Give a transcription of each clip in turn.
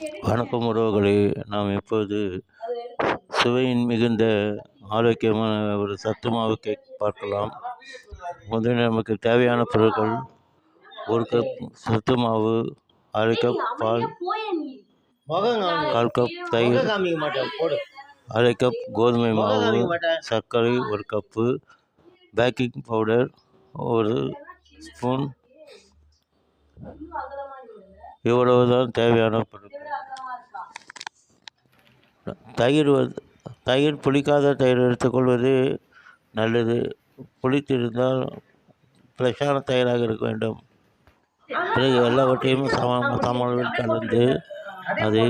வணக்கம் உறவுகளே நாம் இப்போது சுவையின் மிகுந்த ஆரோக்கியமான ஒரு சத்து மாவு கேக் பார்க்கலாம். முதலில் நமக்கு தேவையான பொருட்கள் ஒரு கப் சத்து மாவு அரை கப் பால் கால் கப் தயிர் அரை கப் கோதுமை மாவு சர்க்கரை ஒரு கப்பு பேக்கிங் பவுடர் ஒரு ஸ்பூன் இவ்வளவு தான் தேவையான பொருட்கள். தயிர் வந்து தயிர் புளிக்காத தயிர் எடுத்துக்கொள்வது நல்லது. புளித்திருந்தால் ஃப்ரெஷ்ஷான தயிராக இருக்க வேண்டும். பிறகு எல்லாவற்றையும் சம சமளவில் கலந்து அதை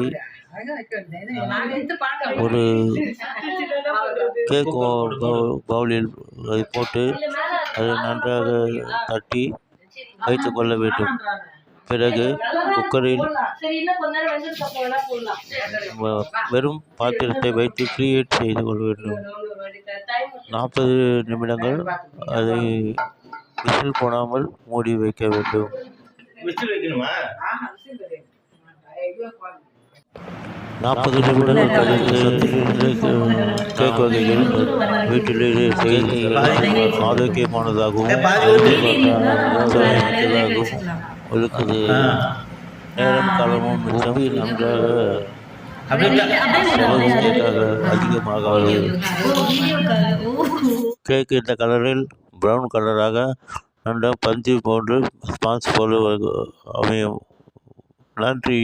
ஒரு கேக் பவுலில் அதை போட்டு அதை நன்றாக தட்டி வைத்து கொள்ள வேண்டும். பிறகு குக்கரில் வெறும் பாத்திரத்தை வைத்து ப்ரீஹீட் செய்து கொள்ள வேண்டும். நாற்பது நிமிடங்கள் அதை விசில் போடாமல் மூடி வைக்க வேண்டும். நாற்பது நிமிடங்கள் கழித்து கேக் வகைகள் வீட்டிலேயே செய்து ஆரோக்கியமானதாகவும் இருக்குது. நேரம் காலமும் மிச்சம். நன்றாக செலவு அதிகமாகாது கேக் இந்த கலரில் ப்ரௌன் கலராக நன்றாக பஞ்சு போன்று ஸ்பான்ஸ் போல அமையும். நன்றி.